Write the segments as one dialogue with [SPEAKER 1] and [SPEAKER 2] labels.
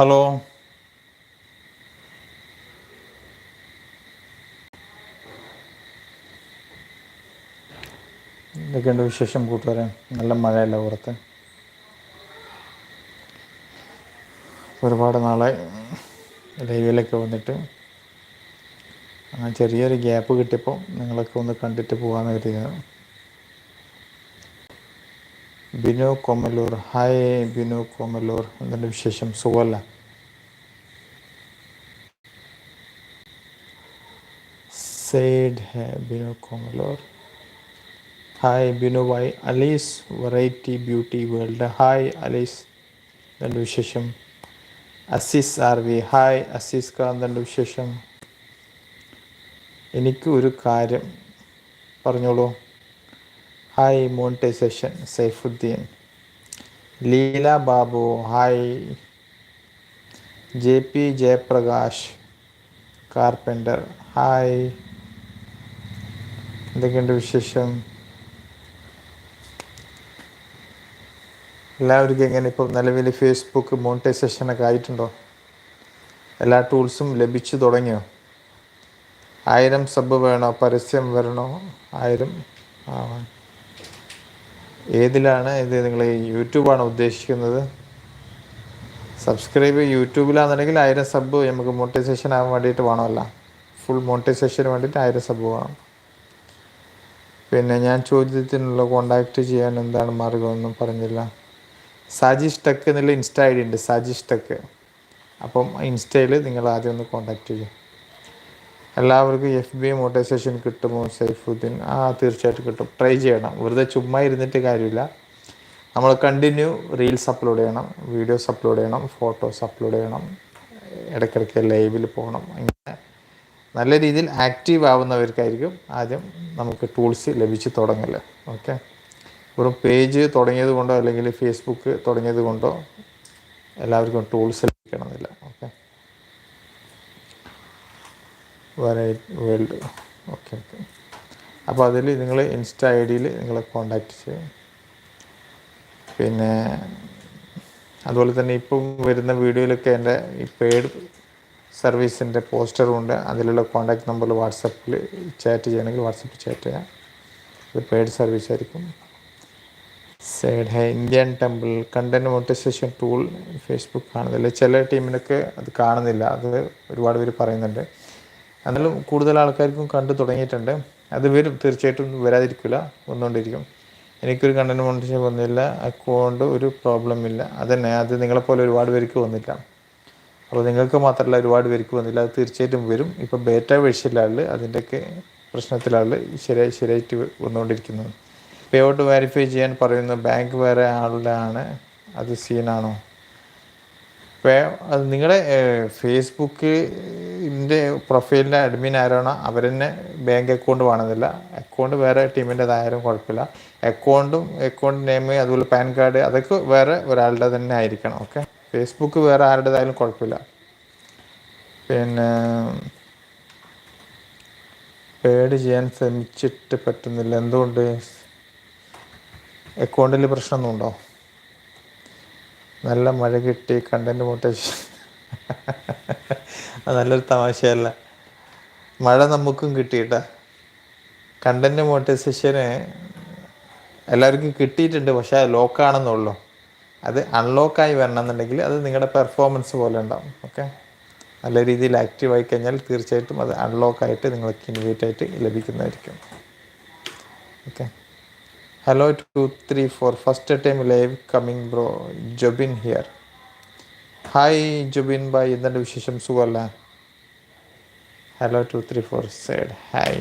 [SPEAKER 1] Hello. ഇതൊക്കെയുണ്ട് വിശേഷം കൂട്ടുകാരെ? നല്ല മഴയല്ല പുറത്ത്? ഒരുപാട് നാളെ ലൈവിലൊക്കെ വന്നിട്ട് ആ ചെറിയൊരു ഗ്യാപ്പ് കിട്ടിയപ്പോൾ നിങ്ങളൊക്കെ ഒന്ന് കണ്ടിട്ട് പോകാമെന്ന് കരുതിയാണ് ബിനു കോമലൂർ. ഹായ് ബിനു കോമലൂർ. എന്തിന്റെ വിശേഷം? സുഖമല്ല? Hey Binu Komalloor hi Binu bhai Alees variety beauty world hi Alees എന്തുണ്ട് വിശേഷം Azeez R V hi Azeez കാന്തന്റെ വിശേഷം എനിക്ക് ഒരു കാര്യം പറഞ്ഞോളൂ hi monetisation Saifuddin Leela Babu hi J P Jayaprakash carpenter hi എന്തൊക്കെയുണ്ട് വിശേഷം? എല്ലാവർക്കും എങ്ങനെ ഇപ്പോൾ നിലവിൽ ഫേസ്ബുക്ക് മോണിറ്റൈസേഷനൊക്കെ ആയിട്ടുണ്ടോ? എല്ലാ ടൂൾസും ലഭിച്ചു തുടങ്ങിയോ? ആയിരം സബ് വേണോ? പരസ്യം വരണോ? ആയിരം? ആവാൻ ഏതിലാണ് ഇത് നിങ്ങൾ യൂട്യൂബാണ് ഉദ്ദേശിക്കുന്നത്? സബ്സ്ക്രൈബ് യൂട്യൂബിലാണെന്നുണ്ടെങ്കിൽ ആയിരം സബ് നമുക്ക് മോണിറ്റൈസേഷൻ ആവാൻ വേണ്ടിയിട്ട് വേണമല്ല. ഫുൾ മോണിറ്റൈസേഷന് വേണ്ടിയിട്ട് ആയിരം സബ് വേണം. പിന്നെ ഞാൻ ചോദ്യത്തിനുള്ള കോണ്ടാക്ട് ചെയ്യാൻ എന്താണ് മാർഗമൊന്നും പറഞ്ഞില്ല. സാജിഷ് ടെക്ക് എന്നുള്ള ഇൻസ്റ്റ ഐ ഡി ഉണ്ട് സാജിഷ് ടെക്ക് അപ്പം ഇൻസ്റ്റയിൽ നിങ്ങൾ ആദ്യം ഒന്ന് കോണ്ടാക്ട് ചെയ്യും എല്ലാവർക്കും എഫ് ബി മോട്ടിവേഷൻ കിട്ടുമോ സൈഫുദ്ദീൻ? ആ തീർച്ചയായിട്ടും കിട്ടും. ട്രൈ ചെയ്യണം. വെറുതെ ചുമ്മാ ഇരുന്നിട്ട് കാര്യമില്ല. നമ്മൾ കണ്ടിന്യൂ റീൽസ് അപ്ലോഡ് ചെയ്യണം വീഡിയോസ് അപ്ലോഡ് ചെയ്യണം ഫോട്ടോസ് അപ്ലോഡ് ചെയ്യണം ഇടയ്ക്കിടയ്ക്ക് ലൈവിൽ പോകണം. അങ്ങനെ നല്ല രീതിയിൽ ആക്റ്റീവ് ആവുന്നവർക്കായിരിക്കും ആദ്യം നമുക്ക് ടൂൾസ് ലഭിച്ച് തുടങ്ങൽ. ഓക്കെ വെറും പേജ് തുടങ്ങിയത് കൊണ്ടോ അല്ലെങ്കിൽ ഫേസ്ബുക്ക് തുടങ്ങിയത് കൊണ്ടോ എല്ലാവർക്കും ടൂൾസ് ലഭിക്കണമെന്നില്ല. ഓക്കെ വേൾഡ് ഓക്കെ ഓക്കെ അപ്പോൾ അതിൽ നിങ്ങൾ ഇൻസ്റ്റ ഐ ഡിയിൽ നിങ്ങൾ കോണ്ടാക്ട് ചെയ്യും. പിന്നെ അതുപോലെ തന്നെ ഇപ്പം വരുന്ന വീഡിയോയിലൊക്കെ എന്റെ ഈ പെയ്ഡ് സർവീസിന്റെ പോസ്റ്ററും ഉണ്ട്. അതിലുള്ള കോൺടാക്ട് നമ്പർ വാട്സപ്പിൽ ചാറ്റ് ചെയ്യണമെങ്കിൽ വാട്സപ്പിൽ ചാറ്റ് ചെയ്യാം. ഇത് പെയ്ഡ് സർവീസ് ആയിരിക്കും. Side hi Indian temple content monetisation tool Facebook കാണുന്നില്ല. ചില ടീമിനൊക്കെ അത് കാണുന്നില്ല. അത് ഒരുപാട് പേര് പറയുന്നുണ്ട്. എന്നാലും കൂടുതൽ ആൾക്കാർക്കും കണ്ടു തുടങ്ങിയിട്ടുണ്ട്. അത് വരും തീർച്ചയായിട്ടും വരാതിരിക്കില്ല. വന്നുകൊണ്ടിരിക്കും. എനിക്കൊരു കണ്ടന്റ് മോണിറ്റേഷൻ വന്നില്ല. അക്കൗണ്ട് ഒരു പ്രോബ്ലം ഇല്ല. അതന്നെ. അത് നിങ്ങളെപ്പോലെ ഒരുപാട് പേർക്ക് വന്നില്ല. അപ്പോൾ നിങ്ങൾക്ക് മാത്രമല്ല ഒരുപാട് പേർക്ക് വന്നില്ല അത് തീർച്ചയായിട്ടും വരും. ഇപ്പോൾ ബേറ്റ വേഴ്ചയിലാണ് അതിന്റെയൊക്കെ പ്രശ്നത്തിലാണ് ശരിയായി ശരിയായിട്ട് വന്നുകൊണ്ടിരിക്കുന്നത് പേ ഔട്ട് വെരിഫൈ ചെയ്യാൻ പറയുന്നു ബാങ്ക് വേറെ ആളുടെ ആണ്? അത് സീനാണോ പേ അത് നിങ്ങളുടെ ഫേസ്ബുക്കിന്റെ പ്രൊഫൈലിന്റെ അഡ്മിൻ ആരാണോ അവർ തന്നെ ബാങ്ക് അക്കൗണ്ട് വേണമെന്നില്ല. അക്കൗണ്ട് വേറെ ടീമിന്റെതായാലും കുഴപ്പമില്ല. അക്കൗണ്ടും അക്കൗണ്ട് നെയിം അതുപോലെ പാൻ കാർഡ് അതൊക്കെ വേറെ ഒരാളുടെ തന്നെ ആയിരിക്കണം ഓക്കെ ഫേസ്ബുക്ക് വേറെ ആരുടേതായാലും കുഴപ്പമില്ല. പിന്നെ പേഡ് ചെയ്യാൻ ശ്രമിച്ചിട്ട് പറ്റുന്നില്ല. എന്തുകൊണ്ട്? അക്കൗണ്ടിൽ പ്രശ്നമൊന്നുമുണ്ടോ നല്ല മഴ കിട്ടി കണ്ടന്റ് മോട്ടേഷൻ അത് നല്ലൊരു തമാശയല്ല. മഴ നമുക്കും കിട്ടിയിട്ടാ. കണ്ടന്റ് മോട്ടിവേഷന് എല്ലാവർക്കും കിട്ടിയിട്ടുണ്ട് പക്ഷേ ലോക്കാണെന്നുള്ളൂ അത് അൺലോക്കായി വരണം എന്നുണ്ടെങ്കിൽ അത് നിങ്ങളുടെ പെർഫോമൻസ് പോലെ ഉണ്ടാവും ഓക്കെ നല്ല രീതിയിൽ ആക്റ്റീവ് ആയി കഴിഞ്ഞാൽ തീർച്ചയായിട്ടും അത് അൺലോക്കായിട്ട് നിങ്ങൾക്ക് ഇൻവൈറ്റ് ആയിട്ട് ലഭിക്കുന്നതായിരിക്കും okay hello two three four first time live coming bro Jobin here hi Jobin bhai എന്തുണ്ട് വിശേഷം? സുഖമല്ല? Hello two three four side hi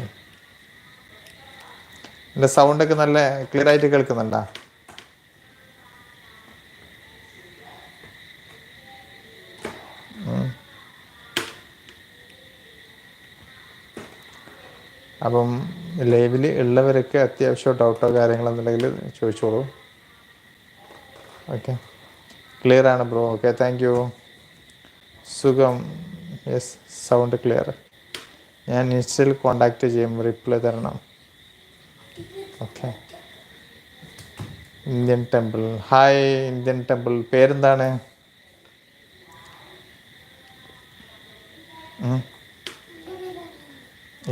[SPEAKER 1] എന്റെ സൗണ്ടൊക്കെ നല്ല ക്ലിയർ ആയിട്ട് കേൾക്കുന്നുണ്ടോ? അപ്പം ലൈവിൽ ഉള്ളവരൊക്കെ അത്യാവശ്യം ഡൗട്ടോ കാര്യങ്ങളോ എന്നുണ്ടെങ്കിൽ ചോദിച്ചോളൂ. ഓക്കെ ക്ലിയർ ആണ് ബ്രോ ഓക്കെ താങ്ക് യു സുഖം. യെസ് സൗണ്ട് ക്ലിയർ ഞാൻ ഇൻസ്റ്റയിൽ കോണ്ടാക്ട് ചെയ്യും റിപ്ലൈ തരണം. Okay Indian temple hi Indian temple പേരെന്താണ്?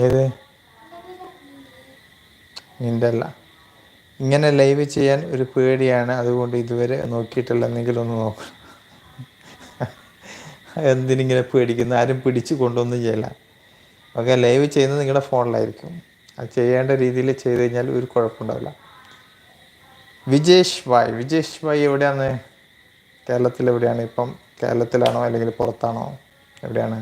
[SPEAKER 1] ഏത് നിന്റെ അല്ല ഇങ്ങനെ ലൈവ് ചെയ്യാൻ ഒരു പേടിയാണ്. അതുകൊണ്ട് ഇതുവരെ നോക്കിയിട്ടില്ല എന്നെങ്കിലും ഒന്ന് നോക്ക. എന്തിനിങ്ങനെ പേടിക്കുന്നു? ആരും പിടിച്ചു കൊണ്ടൊന്നും ചെയ്യല്ല. ഓക്കെ ലൈവ് ചെയ്യുന്നത് നിങ്ങളുടെ ഫോണിലായിരിക്കും. അത് ചെയ്യേണ്ട രീതിയിൽ ചെയ്ത് കഴിഞ്ഞാൽ ഒരു കുഴപ്പമുണ്ടാവില്ല. വിജേഷ് ഭായ് വിജേഷ് ഭായ് എവിടെയാണ്? കേരളത്തിൽ എവിടെയാണ്? ഇപ്പം കേരളത്തിലാണോ? അല്ലെങ്കിൽ പുറത്താണോ? എവിടെയാണ്?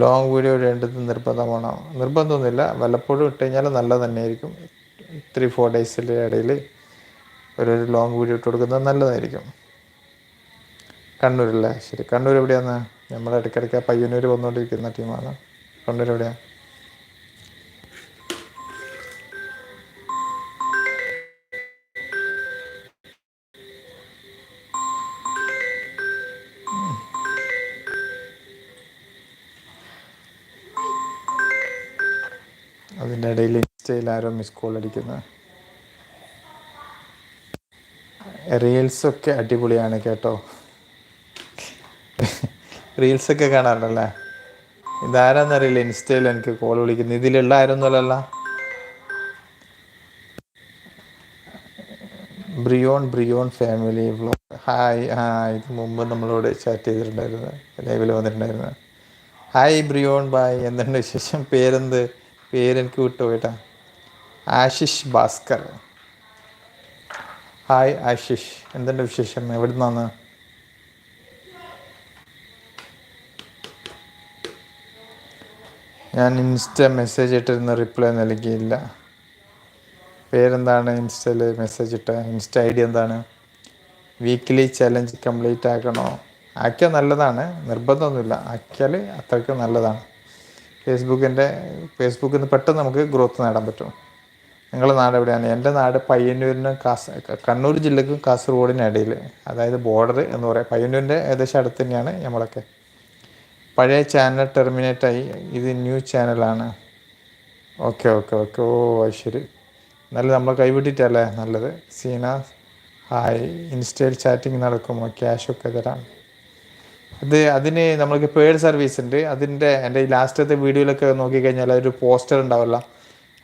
[SPEAKER 1] ലോങ് വീഡിയോ ഇടേണ്ടത് നിർബന്ധമാണോ? നിർബന്ധമൊന്നുമില്ല. വല്ലപ്പോഴും ഇട്ട് കഴിഞ്ഞാൽ നല്ലത് തന്നെയായിരിക്കും. ത്രീ ഫോർ ഡേയ്സിന്റെ ഇടയിൽ ഒരു ലോങ് വീഡിയോ ഇട്ട് കൊടുക്കുന്നത് നല്ലതായിരിക്കും. കണ്ണൂരല്ലേ? ശരി. കണ്ണൂർ എവിടെയാണ്? നമ്മൾ ഇടയ്ക്കിടയ്ക്ക് പയ്യന്നൂർ വന്നുകൊണ്ടിരിക്കുന്ന ടീമാണ്. കണ്ണൂർ എവിടെയാണ് ആരോ മിസ് കോൾ അടിക്കുന്നത് റീൽസൊക്കെ അടിപൊളിയാണ് കേട്ടോ. റീൽസൊക്കെ കാണാറുണ്ടല്ലേ? ഇതാരാന്നറിയില്ല ഇൻസ്റ്റയിൽ എനിക്ക് കോൾ വിളിക്കുന്നു. ഇതിലുള്ള ആരൊന്നുമല്ലല്ല? Brion Brion family vlog hi ആ ഇത് മുമ്പ് നമ്മളോട് ചാറ്റ് ചെയ്തിട്ടുണ്ടായിരുന്നു. ലൈവിൽ വന്നിട്ടുണ്ടായിരുന്നു. ഹായ് ബ്രിയോൺ ബായ് എന്തുണ്ട് വിശേഷം? പേരെന്ത്? പേരെനിക്ക് വിട്ടുപോയിട്ടാ ആശിഷ് ഭാസ്കർ. ഹായ് ആശിഷ്. എന്തുണ്ട് വിശേഷം? എവിടെ നിന്നാണ് ഞാൻ ഇൻസ്റ്റ മെസ്സേജ് ഇട്ടിരുന്ന റിപ്ലൈ നൽകിയില്ല. പേരെന്താണ് ഇൻസ്റ്റയിൽ മെസ്സേജ് ഇട്ട? ഇൻസ്റ്റ ഐ ഡി എന്താണ്? വീക്ക്ലി ചലഞ്ച് കംപ്ലീറ്റ് ആക്കണോ? ആക്കിയാൽ നല്ലതാണ്. നിർബന്ധമൊന്നുമില്ല. ആക്കിയാൽ അത്രയ്ക്ക് നല്ലതാണ്. ഫേസ്ബുക്കിന്റെ ഫേസ്ബുക്കിൽ നിന്ന് പെട്ടെന്ന് നമുക്ക് ഗ്രോത്ത് നേടാൻ പറ്റും. നിങ്ങളുടെ നാട് എവിടെയാണ്? എന്റെ നാട് പയ്യന്നൂരിനും കാസ കണ്ണൂർ ജില്ലക്കും കാസർഗോഡിനും ഇടയിൽ. അതായത് ബോർഡർ എന്ന് പറയാം. പയ്യന്നൂരിന്റെ ഏകദേശം അടുത്ത് തന്നെയാണ് നമ്മളൊക്കെ. പഴയ ചാനൽ ടെർമിനേറ്റ് ആയി. ഇത് ന്യൂ ചാനലാണ് ഓക്കെ ഓക്കെ ഓക്കെ ഓ ശരി. നല്ല നമ്മൾ കൈവിട്ടിട്ടല്ലേ നല്ലത്. സീന ഹായ് ഇൻസ്റ്റയിൽ ചാറ്റിംഗ് നടക്കുമോ? ക്യാഷൊക്കെ തരാം. അത് അതിന് നമ്മൾക്ക് പേഡ് സർവീസ് ഉണ്ട്. അതിന്റെ എന്റെ ലാസ്റ്റത്തെ വീഡിയോയിലൊക്കെ നോക്കിക്കഴിഞ്ഞാൽ അതൊരു പോസ്റ്റർ ഉണ്ടാവില്ല.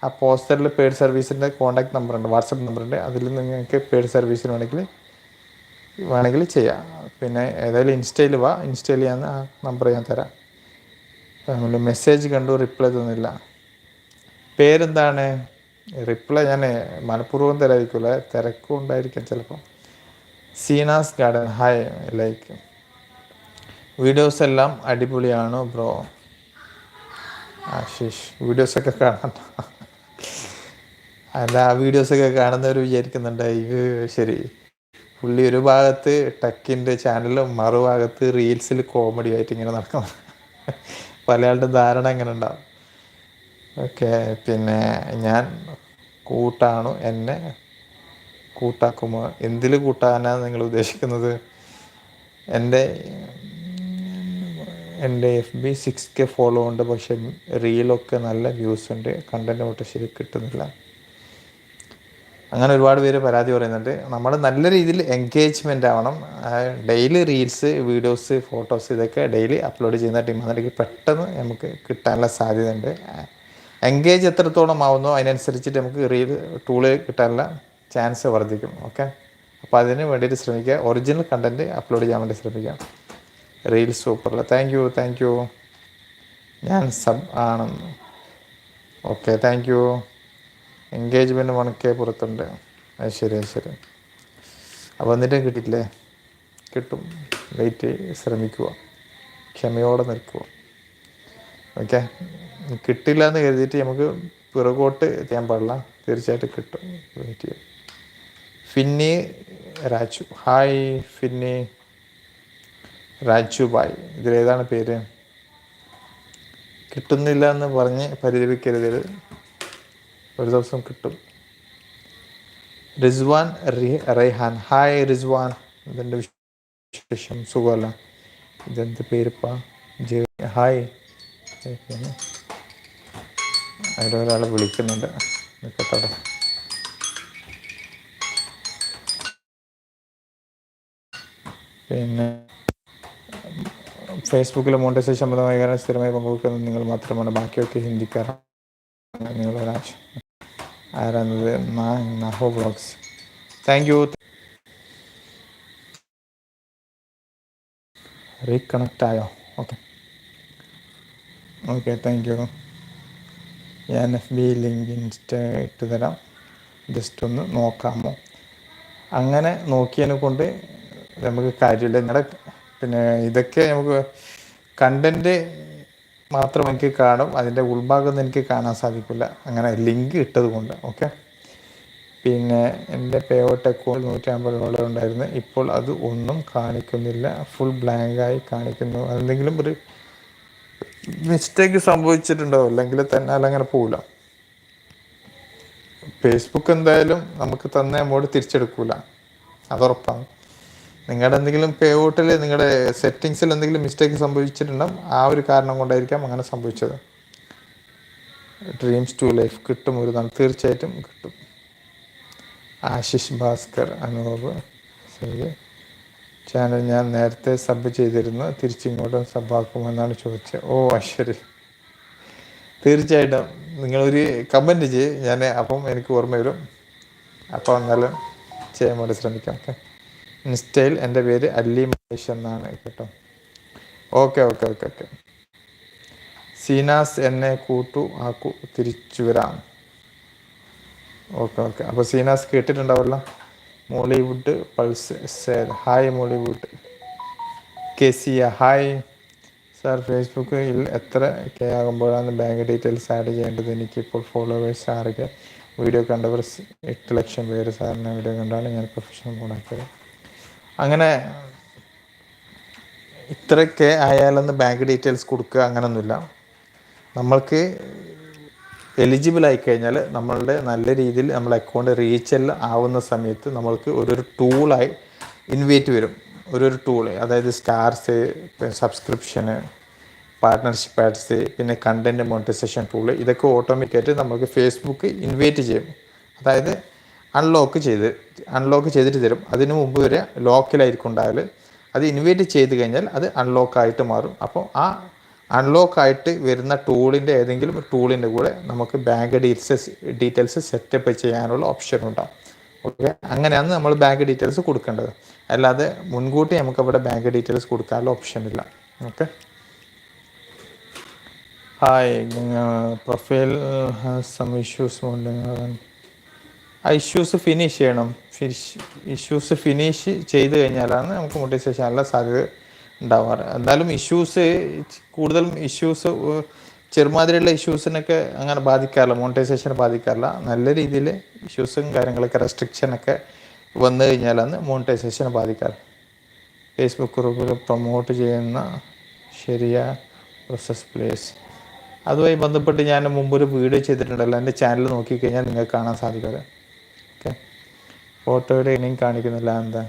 [SPEAKER 1] ആ പോസ്റ്ററിൽ പെയ്ഡ് സർവീസിന്റെ കോൺടാക്ട് നമ്പർ ഉണ്ട് വാട്സപ്പ് നമ്പർ ഉണ്ട്. അതിൽ നിങ്ങൾക്ക് പെയ്ഡ് സർവീസിന് വേണമെങ്കിൽ വേണമെങ്കിൽ ചെയ്യാം. പിന്നെ ഏതായാലും ഇൻസ്റ്റയിൽ വാ. ഇൻസ്റ്റയിൽ ഞാൻ ആ നമ്പർ ഞാൻ തരാം. മെസ്സേജ് കണ്ടു റിപ്ലൈ തന്നില്ല. പേരെന്താണ്? റിപ്ലൈ ഞാൻ മനഃപൂർവം തരാതിരിക്കില്ല തിരക്കും ഉണ്ടായിരിക്കാം ചിലപ്പോൾ Seenas garden. Hi like videos എല്ലാം അടിപൊളിയാണോ ബ്രോ ആശിഷ് വീഡിയോസൊക്കെ കാണാൻ അല്ല ആ വീഡിയോസൊക്കെ കാണുന്നവർ വിചാരിക്കുന്നുണ്ട് ഇത് ശരി. പുള്ളി ഒരു ഭാഗത്ത് ടെക്കിന്റെ ചാനലും മറുഭാഗത്ത് റീൽസിൽ കോമഡി ആയിട്ട് ഇങ്ങനെ നടക്കണം പലയാളുടെ ധാരണ ഇങ്ങനെ ഉണ്ടാവും. ഓക്കെ പിന്നെ ഞാൻ കൂട്ടാണു എന്നെ കൂട്ടാക്കുമോ? എന്തിൽ കൂട്ടാനാണ് നിങ്ങൾ ഉദ്ദേശിക്കുന്നത്? എന്റെ എന്റെ F B six K follow ഉണ്ട്. പക്ഷെ റീലൊക്കെ നല്ല വ്യൂസ് ഉണ്ട്. കണ്ടന്റ് ഒട്ട് ശരി കിട്ടുന്നില്ല. അങ്ങനെ ഒരുപാട് പേര് പരാതി പറയുന്നുണ്ട്. നമ്മൾ നല്ല രീതിയിൽ എൻഗേജ്മെന്റ് ആവണം. ഡെയിലി റീൽസ് വീഡിയോസ് ഫോട്ടോസ് ഇതൊക്കെ ഡെയിലി അപ്ലോഡ് ചെയ്യുന്ന ടീമാണെങ്കിൽ പെട്ടെന്ന് നമുക്ക് കിട്ടാനുള്ള സാധ്യതയുണ്ട്. എൻഗേജ് എത്രത്തോളം ആവുന്നോ അതിനനുസരിച്ചിട്ട് നമുക്ക് റീൽ ടൂൾ കിട്ടാനുള്ള ചാൻസ് വർദ്ധിക്കും. ഓക്കെ അപ്പോൾ അതിന് വേണ്ടിയിട്ട് ശ്രമിക്കുക. ഒറിജിനൽ കണ്ടന്റ് അപ്ലോഡ് ചെയ്യാൻ വേണ്ടി ശ്രമിക്കാം reel super thank you thank you ഞാൻ സബ് ആണെന്ന്. ഓക്കെ താങ്ക് യു എൻഗേജ്മെന്റ് മണക്കേ പുറത്തുണ്ട്. അത് ശരി അത് ശരി. അപ്പോൾ എന്നിട്ടും കിട്ടിയില്ലേ കിട്ടും. വെയിറ്റ് ശ്രമിക്കുക. ക്ഷമയോടെ നിൽക്കുക. ഓക്കെ കിട്ടില്ല എന്ന് കരുതിയിട്ട് നമുക്ക് പിറകോട്ട് എത്തിയാൻ പാടില്ല. തീർച്ചയായിട്ടും കിട്ടും. വെയിറ്റ് ഫിന്നി രാജു. ഹായ് ഫിന്നി. രാജു ബായ്. ഇതിലേതാണ് പേര്? കിട്ടുന്നില്ല എന്ന് പറഞ്ഞ് പരിതപിക്കരുത് ഒരു ദിവസം കിട്ടും. റിസ്വാൻ റൈഹാൻ ഹായ് റിസ്വാൻ. ഇതിന്റെ വിശേഷം? സുഖമല്ല. ഇതെന്ത് പേരിപ്പാ? J hi. അതിലൊരാൾ വിളിക്കുന്നുണ്ട്. നിൽക്കട്ടെ. പിന്നെ ഫേസ്ബുക്കിൽ മോണ്ടസേഷൻ സംബന്ധമായ കാരണം സ്ഥിരമായി പങ്കുവെക്കുന്നത് നിങ്ങൾ മാത്രമാണ്. ബാക്കിയൊക്കെ ഹിന്ദിക്കാരാണ്. നിങ്ങളൊരാവശ്യം ആരാന്നത് നഹോ ബ്ലോഗ്സ് താങ്ക് യു റീകണക്റ്റ് ആയോ? ഓക്കെ ഓക്കെ താങ്ക് യു ഞാൻ എഫ് ബി ലിങ്ക് ഇൻസ്റ്റ ഇട്ട് തരാം ജസ്റ്റ് ഒന്ന് നോക്കാമോ? അങ്ങനെ നോക്കിയതിനെ കൊണ്ട് നമുക്ക് കാര്യമില്ല. നിങ്ങളുടെ പിന്നെ ഇതൊക്കെ നമുക്ക് കണ്ടന്റ് മാത്രം എനിക്ക് കാണും. അതിന്റെ ഉൾഭാഗം എനിക്ക് കാണാൻ സാധിക്കില്ല. അങ്ങനെ ലിങ്ക് ഇട്ടത് കൊണ്ട് ഓക്കെ പിന്നെ എന്റെ പേ ഔട്ട് അക്കൗണ്ട് നൂറ്റമ്പത് ഡോളർ ഉണ്ടായിരുന്നു. ഇപ്പോൾ അത് ഒന്നും കാണിക്കുന്നില്ല. ഫുൾ ബ്ലാങ്കായി കാണിക്കുന്നു. എന്തെങ്കിലും ഒരു മിസ്റ്റേക്ക് സംഭവിച്ചിട്ടുണ്ടോ? അല്ലെങ്കിൽ തന്നെ അങ്ങനെ പോകില്ല ഫേസ്ബുക്ക് എന്തായാലും നമുക്ക് തന്നെ എമൗണ്ട് തിരിച്ചെടുക്കൂല. അതുറപ്പാണ് നിങ്ങളുടെ എന്തെങ്കിലും പേ ഔട്ടിൽ നിങ്ങളുടെ സെറ്റിങ്സിൽ എന്തെങ്കിലും മിസ്റ്റേക്ക് സംഭവിച്ചിട്ടുണ്ടോ ആ ഒരു കാരണം കൊണ്ടായിരിക്കാം അങ്ങനെ സംഭവിച്ചത്. ഡ്രീംസ് ടു ലൈഫ് കിട്ടും ഒരു നാൾ തീർച്ചയായിട്ടും കിട്ടും. ആശിഷ് ഭാസ്കർ അനൂപ് ശരി. ചാനൽ ഞാൻ നേരത്തെ സബ് ചെയ്തിരുന്നു തിരിച്ചിങ്ങോട്ടും സബാക്കുമെന്നാണ് ചോദിച്ചത്. ഓ അശ്വരി. തീർച്ചയായിട്ടും നിങ്ങളൊരു കമന്റ് ചെയ്യ് ഞാൻ അപ്പം എനിക്ക് ഓർമ്മ വരും. അപ്പോൾ എന്നാലും ചെയ്യാൻ വേണ്ടി ശ്രമിക്കാം ഓക്കെ? ഇൻസ്റ്റയിൽ എന്റെ പേര് അല്ലി മഹേഷ് എന്നാണ് കേട്ടോ. Okay okay okay okay. Seenas എന്നെ കൂട്ടു ആക്കു തിരിച്ചു വരാം. Okay okay. അപ്പോൾ Seenas കേട്ടിട്ടുണ്ടാവല്ലോ Mollywood pulse sir hi Mollywood. Kezia hi sir ഫേസ്ബുക്കിൽ എത്ര കെ ആകുമ്പോഴാണ് ബാങ്ക് ഡീറ്റെയിൽസ് ആഡ് ചെയ്യേണ്ടത്? എനിക്കിപ്പോൾ ഫോളോവേഴ്സ് ആറ് വീഡിയോ കണ്ടവർ എട്ട് ലക്ഷം പേര് സാറിന്റെ വീഡിയോ കണ്ടാണ് ഞാൻ പ്രൊഫഷണൽ മോഡാക്കിയത് അങ്ങനെ ഇത്രയൊക്കെ ആയാലൊന്ന് ബാങ്ക് ഡീറ്റെയിൽസ് കൊടുക്കുക അങ്ങനൊന്നുമില്ല. നമ്മൾക്ക് എലിജിബിൾ ആയി കഴിഞ്ഞാൽ നമ്മളുടെ നല്ല രീതിയിൽ നമ്മൾ അക്കൗണ്ട് റീച്ചെല്ലാം ആവുന്ന സമയത്ത് നമ്മൾക്ക് ഒരു ടൂളായി ഇൻവേറ്റ് വരും. ഒരു ടൂൾ അതായത് സ്റ്റാർസ് സബ്സ്ക്രിപ്ഷന് പാർട്ട്ണർഷിപ്പ് ആഡ്സ് പിന്നെ കണ്ടന്റ് മോണിറ്റൈസേഷൻ ടൂൾ ഇതൊക്കെ ഓട്ടോമാറ്റിക്കായിട്ട് നമുക്ക് ഫേസ്ബുക്ക് ഇൻവേറ്റ് ചെയ്യും. അതായത് അൺലോക്ക് ചെയ്ത് അൺലോക്ക് ചെയ്തിട്ട് തരും. അതിനു മുമ്പ് വരെ ലോക്കിലായിരിക്കും ഉണ്ടായാൽ അത് ഇൻവേറ്റ് ചെയ്ത് കഴിഞ്ഞാൽ അത് അൺലോക്കായിട്ട് മാറും. അപ്പോൾ ആ അൺലോക്ക് ആയിട്ട് വരുന്ന ടൂളിന്റെ ഏതെങ്കിലും ടൂളിന്റെ കൂടെ നമുക്ക് ബാങ്ക് ഡീറ്റെയിൽസ് ഡീറ്റെയിൽസ് സെറ്റപ്പ് ചെയ്യാനുള്ള ഓപ്ഷൻ ഉണ്ടാവും. ഓക്കെ അങ്ങനെയാണ് നമ്മൾ ബാങ്ക് ഡീറ്റെയിൽസ് കൊടുക്കേണ്ടത്. അല്ലാതെ മുൻകൂട്ടി നമുക്ക് അവിടെ ബാങ്ക് ഡീറ്റെയിൽസ് കൊടുക്കാനുള്ള ഓപ്ഷൻ ഇല്ല. Okay hi profile has some issues issues finish ചെയ്യണം. ഇഷ്യൂസ് ഫിനിഷ് ചെയ്ത് കഴിഞ്ഞാലാണ് നമുക്ക് മോട്ടിവേഷൻ നല്ല സാധ്യത ഉണ്ടാവാറ്. എന്തായാലും ഇഷ്യൂസ് കൂടുതലും ഇഷ്യൂസ് ചെറുമാതിരിയുള്ള ഇഷ്യൂസിനൊക്കെ അങ്ങനെ ബാധിക്കാറില്ല. മോണിറ്റൈസേഷനെ ബാധിക്കാറില്ല. നല്ല രീതിയിൽ ഇഷ്യൂസും കാര്യങ്ങളൊക്കെ റെസ്ട്രിക്ഷനൊക്കെ വന്നു കഴിഞ്ഞാലാണ് മോണിറ്റൈസേഷനെ ബാധിക്കാറ്. ഫേസ്ബുക്ക് ഗ്രൂപ്പിൽ പ്രൊമോട്ട് ചെയ്യുന്ന ശരിയായ പ്രോസസ് പ്ലേസ് അതുമായി ബന്ധപ്പെട്ട് ഞാൻ മുമ്പൊരു വീഡിയോ ചെയ്തിട്ടുണ്ടല്ലോ. എന്റെ ചാനൽ നോക്കിക്കഴിഞ്ഞാൽ നിങ്ങൾക്ക് കാണാൻ സാധിക്കാതെ ഓക്കെ ഫോട്ടോയുടെ ഇനിയും കാണിക്കുന്നില്ല. എന്താ?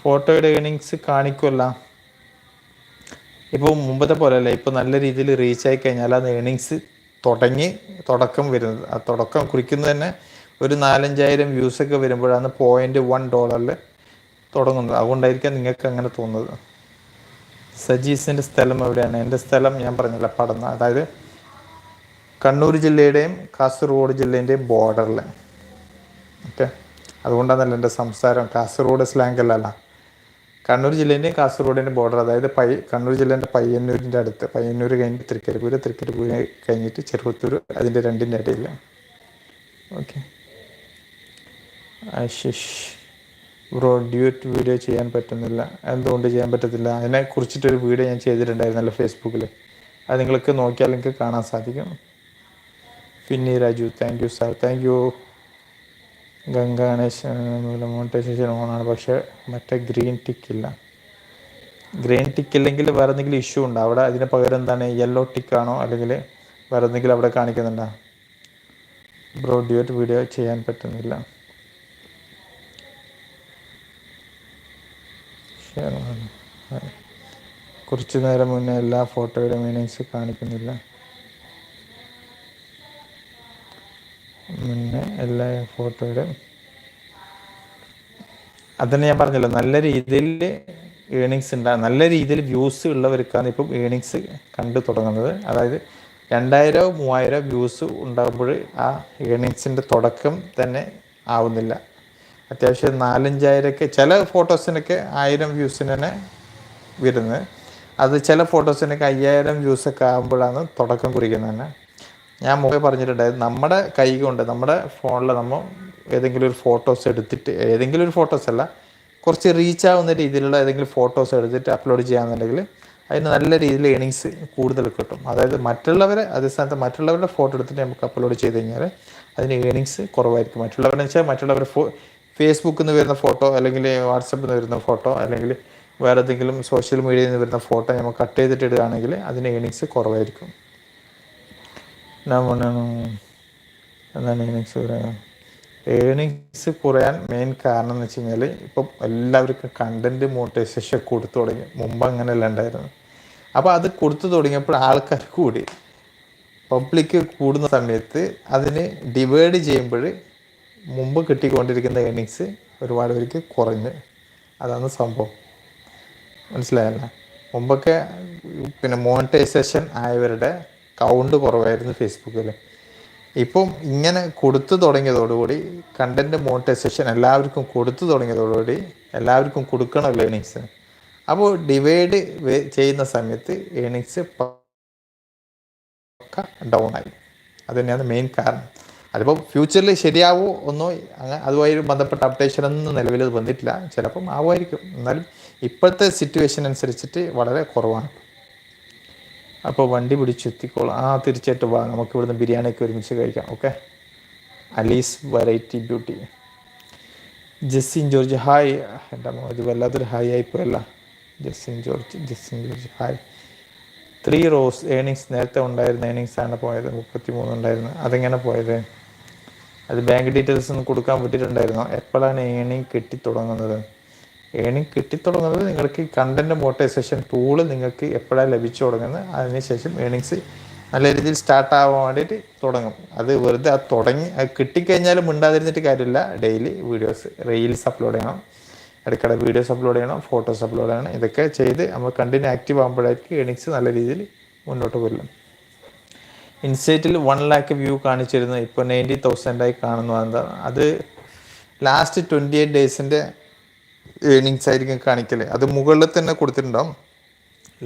[SPEAKER 1] ഫോട്ടോയുടെ ഏണിങ്സ് കാണിക്കുമല്ല. ഇപ്പോൾ മുമ്പത്തെ പോലെ അല്ല ഇപ്പോൾ നല്ല രീതിയിൽ റീച്ച് ആയി കഴിഞ്ഞാൽ അത് ഏണിങ്സ് തുടങ്ങി തുടക്കം വരുന്നത് ആ തുടക്കം കുറിക്കുന്നത് തന്നെ ഒരു നാലഞ്ചായിരം വ്യൂസൊക്കെ വരുമ്പോഴാണ് പോയിന്റ് വൺ ഡോളറിൽ തുടങ്ങുന്നത്. അതുകൊണ്ടായിരിക്കാം നിങ്ങൾക്ക് അങ്ങനെ തോന്നുന്നത്. സജീസിന്റെ സ്ഥലം എവിടെയാണ്? എന്റെ സ്ഥലം ഞാൻ പറഞ്ഞില്ല പടന്ന അതായത് കണ്ണൂർ ജില്ലയുടെയും കാസർഗോഡ് ജില്ലേന്റെയും ബോർഡറിൽ ഓക്കെ അതുകൊണ്ടാണല്ലോ എന്റെ സംസാരം കാസർഗോഡ് സ്ലാങ് അല്ലല്ല. കണ്ണൂർ ജില്ലേന്റെയും കാസർഗോഡിന്റെ ബോർഡർ അതായത് പൈ കണ്ണൂർ ജില്ലേന്റെ പയ്യന്നൂരിന്റെ അടുത്ത് പയ്യന്നൂർ കഴിഞ്ഞിട്ട് തൃക്കരിപ്പൂര് തൃക്കരിപ്പൂര് കഴിഞ്ഞിട്ട് ചെറുപ്പത്തൂർ അതിന്റെ രണ്ടിന്റെ ഇടയിൽ okay Ashish bro duet video ചെയ്യാൻ പറ്റുന്നില്ല? എന്തുകൊണ്ട് ചെയ്യാൻ പറ്റത്തില്ല? അതിനെ കുറിച്ചിട്ടൊരു വീഡിയോ ഞാൻ ചെയ്തിട്ടുണ്ടായിരുന്നല്ലോ ഫേസ്ബുക്കിൽ അത് നിങ്ങൾക്ക് നോക്കിയാൽ നിങ്ങൾക്ക് കാണാൻ സാധിക്കും. പിന്നെ Raju thank you sir thank you Ganganesh monetisation ഓണാണ്. പക്ഷേ മറ്റേ ഗ്രീൻ ടിക്ക് ഇല്ല. ഗ്രീൻ ടിക്ക് ഇല്ലെങ്കിൽ വേറെ എന്തെങ്കിലും ഇഷ്യൂ ഉണ്ടോ? അവിടെ അതിന് പകരം എന്താണ്? യെല്ലോ ടിക്കാണോ അല്ലെങ്കിൽ വേറെ എന്തെങ്കിലും അവിടെ കാണിക്കുന്നുണ്ടോ? ബ്രോ ഡ്യൂറ്റ് വീഡിയോ ചെയ്യാൻ പറ്റുന്നില്ല. കുറച്ചു നേരം മുന്നേ എല്ലാ ഫോട്ടോയുടെ മീനിങ്സ് കാണിക്കുന്നില്ല. മുന്നേ എല്ലാ ഫോട്ടോയുടെ അതന്നെ ഞാൻ പറഞ്ഞല്ലോ നല്ല രീതിയിൽ ഏണിങ്സ് ഉണ്ടാകും നല്ല രീതിയിൽ വ്യൂസ് ഉള്ളവർക്കാണ് ഇപ്പം ഏണിങ്സ് കണ്ടു തുടങ്ങുന്നത്. അതായത് രണ്ടായിരമോ മൂവായിരോ വ്യൂസ് ഉണ്ടാകുമ്പോൾ ആ ഏണിങ്സിന്റെ തുടക്കം തന്നെ ആവുന്നില്ല. അത്യാവശ്യം നാലഞ്ചായിരമൊക്കെ ചില ഫോട്ടോസിനൊക്കെ ആയിരം വ്യൂസിന് തന്നെ വരുന്നത്. അത് ചില ഫോട്ടോസിനൊക്കെ അയ്യായിരം വ്യൂസൊക്കെ ആകുമ്പോഴാണ് തുടക്കം കുറിക്കുന്നത് തന്നെ. ഞാൻ മുമ്പേ പറഞ്ഞിട്ടുണ്ടായത് നമ്മുടെ കൈ കൊണ്ട് നമ്മുടെ ഫോണിൽ നമ്മൾ ഏതെങ്കിലും ഒരു ഫോട്ടോസ് എടുത്തിട്ട് ഏതെങ്കിലും ഒരു ഫോട്ടോസ് അല്ല കുറച്ച് റീച്ച് ആവുന്ന രീതിയിലുള്ള ഏതെങ്കിലും ഫോട്ടോസ് എടുത്തിട്ട് അപ്ലോഡ് ചെയ്യാന്നുണ്ടെങ്കിൽ അതിന് നല്ല രീതിയിൽ ഏണിങ്സ് കൂടുതൽ കിട്ടും. അതായത് മറ്റുള്ളവരെ അതേ സ്ഥാനത്ത് മറ്റുള്ളവരുടെ ഫോട്ടോ എടുത്തിട്ട് നമുക്ക് അപ്ലോഡ് ചെയ്ത് കഴിഞ്ഞാൽ അതിന് ഏണിങ്സ് കുറവായിരിക്കും. മറ്റുള്ളവരെന്ന് വെച്ചാൽ മറ്റുള്ളവരുടെ ഫോ ഫേസ്ബുക്കിൽ നിന്ന് വരുന്ന ഫോട്ടോ അല്ലെങ്കിൽ വാട്സപ്പിൽ നിന്ന് വരുന്ന ഫോട്ടോ അല്ലെങ്കിൽ വേറെ ഏതെങ്കിലും സോഷ്യൽ മീഡിയയിൽ നിന്ന് വരുന്ന ഫോട്ടോ നമ്മൾ കട്ട് ചെയ്തിട്ട് ഇടുകയാണെങ്കിൽ അതിന് ഏണിങ്സ് കുറവായിരിക്കും. എന്താണ് ഏണിങ്സ് പറയുക ഏണിങ്സ് കുറയാൻ മെയിൻ കാരണം എന്ന് വെച്ച് കഴിഞ്ഞാൽ ഇപ്പം എല്ലാവർക്കും കണ്ടന്റ് മോട്ടിവേഷൻ കൊടുത്തു തുടങ്ങി. മുമ്പ് അങ്ങനെയല്ല ഉണ്ടായിരുന്നു അപ്പോൾ അത് കൊടുത്തു തുടങ്ങിയപ്പോൾ ആൾക്കാർ കൂടി. പബ്ലിക് കൂടുന്ന സമയത്ത് അതിന് ഡിവൈഡ് ചെയ്യുമ്പോൾ മുമ്പ് കിട്ടിക്കൊണ്ടിരിക്കുന്ന ഏണിങ്സ് ഒരുപാട് പേർക്ക് കുറഞ്ഞ്. അതാണ് സംഭവം. മനസ്സിലായല്ല? മുമ്പൊക്കെ പിന്നെ മോണിറ്റൈസേഷൻ ആയവരുടെ കൗണ്ട് കുറവായിരുന്നു ഫേസ്ബുക്കിൽ ഇപ്പം ഇങ്ങനെ കൊടുത്തു തുടങ്ങിയതോടുകൂടി കണ്ടന്റ് മോണിറ്റൈസേഷൻ എല്ലാവർക്കും കൊടുത്തു തുടങ്ങിയതോടുകൂടി എല്ലാവർക്കും കൊടുക്കണം ലേണിങ്സ് അപ്പോൾ ഡിവൈഡ് ചെയ്യുന്ന സമയത്ത് ഏണിങ്സ് ഡൗൺ ആയി. അത് തന്നെയാണ് മെയിൻ കാരണം. അതിപ്പോൾ ഫ്യൂച്ചറിൽ ശരിയാവോ ഒന്നോ അങ്ങനെ അതുമായി ബന്ധപ്പെട്ട അപ്ഡേഷൻ ഒന്നും നിലവിൽ വന്നിട്ടില്ല. ചിലപ്പം ആവുമായിരിക്കും. എന്നാലും ഇപ്പോഴത്തെ സിറ്റുവേഷൻ അനുസരിച്ചിട്ട് വളരെ കുറവാണ്. അപ്പോൾ വണ്ടി പിടിച്ചെത്തിക്കോളാം. ആ തീർച്ചയായിട്ടും വാ. നമുക്ക് ഇവിടുന്ന് ബിരിയാണിയൊക്കെ ഒരുമിച്ച് കഴിക്കാം. Okay Alees variety beauty Jessin George hi എന്റെ ഇത് വല്ലാത്തൊരു hi ആയിപ്പോയല്ല. Jessin George Jessin George hi three rose earnings നേരത്തെ ഉണ്ടായിരുന്ന ഏണിങ്സ് ആണ് പോയത്. മുപ്പത്തി മൂന്ന് ഉണ്ടായിരുന്നു. അതെങ്ങനെ പോയത്? അത് ബാങ്ക് ഡീറ്റെയിൽസ് ഒന്നും കൊടുക്കാൻ പറ്റിയിട്ടുണ്ടായിരുന്നോ എപ്പോഴാണ് ഏണിങ് കിട്ടി തുടങ്ങുന്നത് ഏണിങ് കിട്ടിത്തുടങ്ങുന്നത് നിങ്ങൾക്ക് കണ്ടന്റ് മോട്ടൈസേഷൻ ടൂൾ നിങ്ങൾക്ക് എപ്പോഴാണ് ലഭിച്ചു തുടങ്ങുന്നത് അതിനുശേഷം ഏണിങ്സ് നല്ല രീതിയിൽ സ്റ്റാർട്ട് ആവാൻ വേണ്ടിയിട്ട് തുടങ്ങും. അത് വെറുതെ അത് തുടങ്ങി അത് കിട്ടിക്കഴിഞ്ഞാലും മിണ്ടാതിരുന്നിട്ട് കാര്യമില്ല. ഡെയിലി വീഡിയോസ് റീൽസ് അപ്ലോഡ് ചെയ്യണം. ഇടയ്ക്കിടെ വീഡിയോസ് അപ്ലോഡ് ചെയ്യണം ഫോട്ടോസ് അപ്ലോഡ് ചെയ്യണം. ഇതൊക്കെ ചെയ്ത് നമ്മൾ കണ്ടിന്യൂ ആക്റ്റീവ് ആകുമ്പോഴായിരിക്കും ഏണിങ്സ് നല്ല രീതിയിൽ മുന്നോട്ട് കൊല്ലും ഇൻസൈറ്റിൽ വൺ ലാക്ക് വ്യൂ കാണിച്ചിരുന്നു. ഇപ്പോൾ നയന്റി തൗസൻഡായി കാണുന്നു. എന്താണ് അത് ലാസ്റ്റ് ട്വന്റി എയ്റ്റ് ഡേയ്സിന്റെ ഏണിങ്സ് ആയിരിക്കും കാണിക്കൽ. അത് മുകളിൽ തന്നെ കൊടുത്തിട്ടുണ്ടാവും.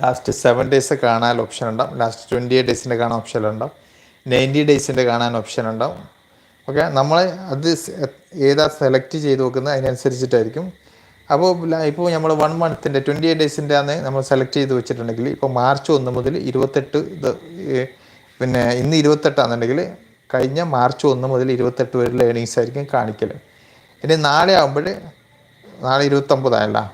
[SPEAKER 1] ലാസ്റ്റ് സെവൻ ഡേയ്സ് കാണാൻ ഓപ്ഷൻ ഉണ്ടാവും. ലാസ്റ്റ് ട്വന്റി എയ്റ്റ് ഡേയ്സിന്റെ കാണാൻ ഓപ്ഷൻ ഉണ്ടാവും. നയന്റി ഡേയ്സിന്റെ കാണാൻ ഓപ്ഷൻ ഉണ്ടാവും. ഓക്കെ നമ്മൾ അത് ഏതാ സെലക്ട് ചെയ്ത് നോക്കുന്നത് അതിനനുസരിച്ചിട്ടായിരിക്കും. അപ്പോൾ ഇപ്പോൾ നമ്മൾ വൺ മന്ത്തിന്റെ ട്വന്റി എയ്റ്റ് ഡേയ്സിന്റെ ആണ് നമ്മൾ സെലക്ട് ചെയ്ത് വെച്ചിട്ടുണ്ടെങ്കിൽ ഇപ്പോൾ മാർച്ച് ഒന്ന് മുതൽ ഇരുപത്തെട്ട് പിന്നെ ഇന്ന് ഇരുപത്തെട്ടാണെന്നുണ്ടെങ്കിൽ കഴിഞ്ഞ മാർച്ച് ഒന്ന് മുതൽ ഇരുപത്തെട്ട് വരെയുള്ള ഏണിങ്സ് ആയിരിക്കും കാണിക്കൽ ഇനി നാളെ ആകുമ്പോൾ നാളെ ഇരുപത്തൊമ്പതായല്ല.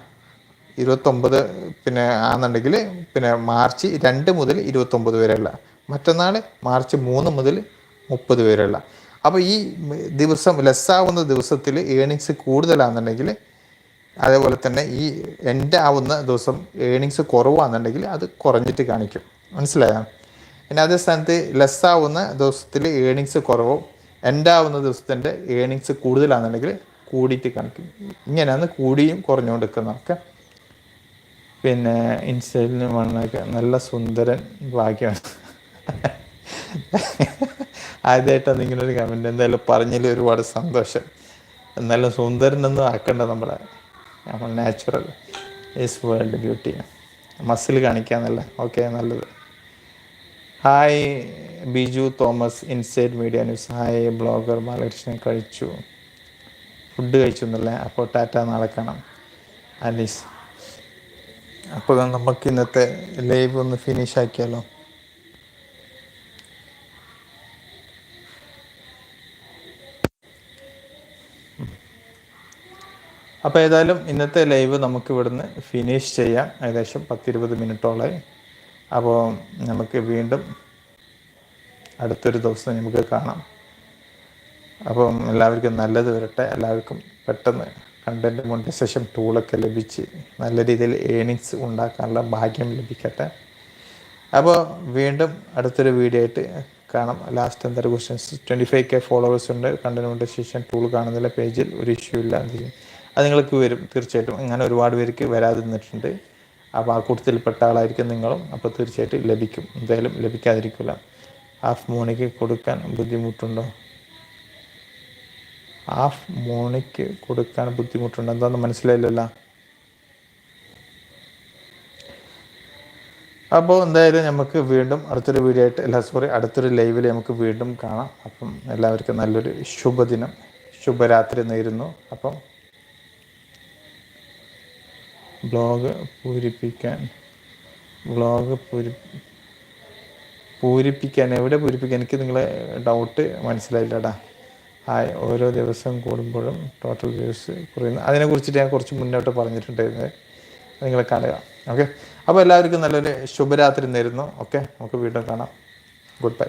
[SPEAKER 1] ഇരുപത്തൊമ്പത് പിന്നെ ആണെന്നുണ്ടെങ്കിൽ പിന്നെ മാർച്ച് രണ്ട് മുതൽ ഇരുപത്തൊമ്പത് വരെയുള്ള. മറ്റന്നാൾ മാർച്ച് മൂന്ന് മുതൽ മുപ്പത് വരെയുള്ള. അപ്പോൾ ഈ ദിവസം ലെസ്സാവുന്ന ദിവസത്തിൽ ഏണിങ്സ് കൂടുതലാണെന്നുണ്ടെങ്കിൽ അതേപോലെ തന്നെ ഈ എൻഡ് ആവുന്ന ദിവസം ഏണിങ്സ് കുറവാണെന്നുണ്ടെങ്കിൽ അത് കുറഞ്ഞിട്ട് കാണിക്കും. മനസ്സിലായോ? പിന്നെ അതേ സ്ഥാനത്ത് ലെസ്സാവുന്ന ദിവസത്തിൽ ഏണിങ്സ് കുറവും എൻഡ് ആവുന്ന ദിവസത്തിന്റെ ഏണിങ്സ് കൂടുതലാണെന്നുണ്ടെങ്കിൽ കൂടിയിട്ട് കാണിക്കും. ഇങ്ങനെയാണ് കൂടിയും കുറഞ്ഞുകൊണ്ടിരിക്കുന്നതൊക്കെ പിന്നെ ഇൻസ്റ്റലിന് മണ്ണൊക്കെ നല്ല സുന്ദരൻ ഭാഗ്യമാണ്. ആദ്യമായിട്ടാണ് ഒരു കമന്റ് എന്തായാലും പറഞ്ഞതിൽ ഒരുപാട് സന്തോഷം. എന്നാലും സുന്ദരനൊന്നും ആക്കണ്ട നമ്മളെ. നമ്മൾ natural is world beauty muscle കാണിക്കാന്നല്ല. Okay നല്ലത്. Hi Biju Thomas inside media news. Hi blogger Balakrishnan. കഴിച്ചു. ഫുഡ് കഴിച്ചു എന്നല്ലേ അപ്പോൾ ടാറ്റ നാളെ കാണാം. ആലീസ് അപ്പോൾ നമുക്ക് ഇന്നത്തെ ലൈവ് ഒന്ന് ഫിനിഷ് ആക്കിയാലോ? അപ്പോൾ ഏതായാലും ഇന്നത്തെ ലൈവ് നമുക്ക് ഇവിടുന്ന് ഫിനിഷ് ചെയ്യാം. ഏകദേശം പത്തിരുപത് മിനിറ്റോളായി. അപ്പോൾ നമുക്ക് വീണ്ടും അടുത്തൊരു ദിവസം നമുക്ക് കാണാം. അപ്പം എല്ലാവർക്കും നല്ലത് വരട്ടെ. എല്ലാവർക്കും പെട്ടെന്ന് കണ്ടന്റ് മോണിറ്റൈസേഷൻ ടൂളൊക്കെ ലഭിച്ച് നല്ല രീതിയിൽ ഏണിങ്സ് ഉണ്ടാക്കാനുള്ള ഭാഗ്യം ലഭിക്കട്ടെ. അപ്പോൾ വീണ്ടും അടുത്തൊരു വീഡിയോ ആയിട്ട് കാണാം. ലാസ്റ്റ് എന്തൊരു questions twenty five K followers ഉണ്ട് കണ്ടന്റ് മോണിറ്റൈസേഷൻ ടൂൾ കാണുന്നില്ല പേജിൽ ഒരു ഇഷ്യൂ ഇല്ല. അത് നിങ്ങൾക്ക് വരും. തീർച്ചയായിട്ടും അങ്ങനെ ഒരുപാട് പേർക്ക് വരാതെ നിന്നിട്ടുണ്ട് അപ്പോൾ ആ കൂട്ടത്തിൽപ്പെട്ട ആളായിരിക്കും നിങ്ങളും. അപ്പോൾ തീർച്ചയായിട്ടും ലഭിക്കും. എന്തായാലും ലഭിക്കാതിരിക്കില്ല. ഹാഫ് മോണിക്ക് കൊടുക്കാൻ ബുദ്ധിമുട്ടുണ്ടോ? ഹാഫ് മോണിക്ക് കൊടുക്കാൻ ബുദ്ധിമുട്ടുണ്ട്. എന്താണെന്ന് മനസ്സിലായില്ലല്ലോ. അപ്പോൾ എന്തായാലും നമുക്ക് വീണ്ടും അടുത്തൊരു വീഡിയോ ആയിട്ട് അല്ല സോറി അടുത്തൊരു ലൈവിൽ നമുക്ക് വീണ്ടും കാണാം. അപ്പം എല്ലാവർക്കും നല്ലൊരു ശുഭദിനം. ശുഭരാത്രി നേരുന്നു. അപ്പം ബ്ലോഗ് പൂരിപ്പിക്കാൻ ബ്ലോഗ് പൂരി പൂരിപ്പിക്കാൻ എവിടെ പൂരിപ്പിക്കാൻ? എനിക്ക് നിങ്ങളെ ഡൗട്ട് മനസ്സിലായില്ലടാ. ഓരോ ദിവസം കൂടുമ്പോഴും ടോട്ടൽ വ്യൂസ് കുറയുന്നു. അതിനെക്കുറിച്ചിട്ട് ഞാൻ കുറച്ച് മുന്നോട്ട് പറഞ്ഞിട്ടുണ്ടായിരുന്നത്. നിങ്ങൾ കാണുക. ഓക്കെ അപ്പോൾ എല്ലാവർക്കും നല്ലൊരു ശുഭരാത്രി നേരുന്നു. ഓക്കെ നമുക്ക് വീണ്ടും കാണാം. Good bye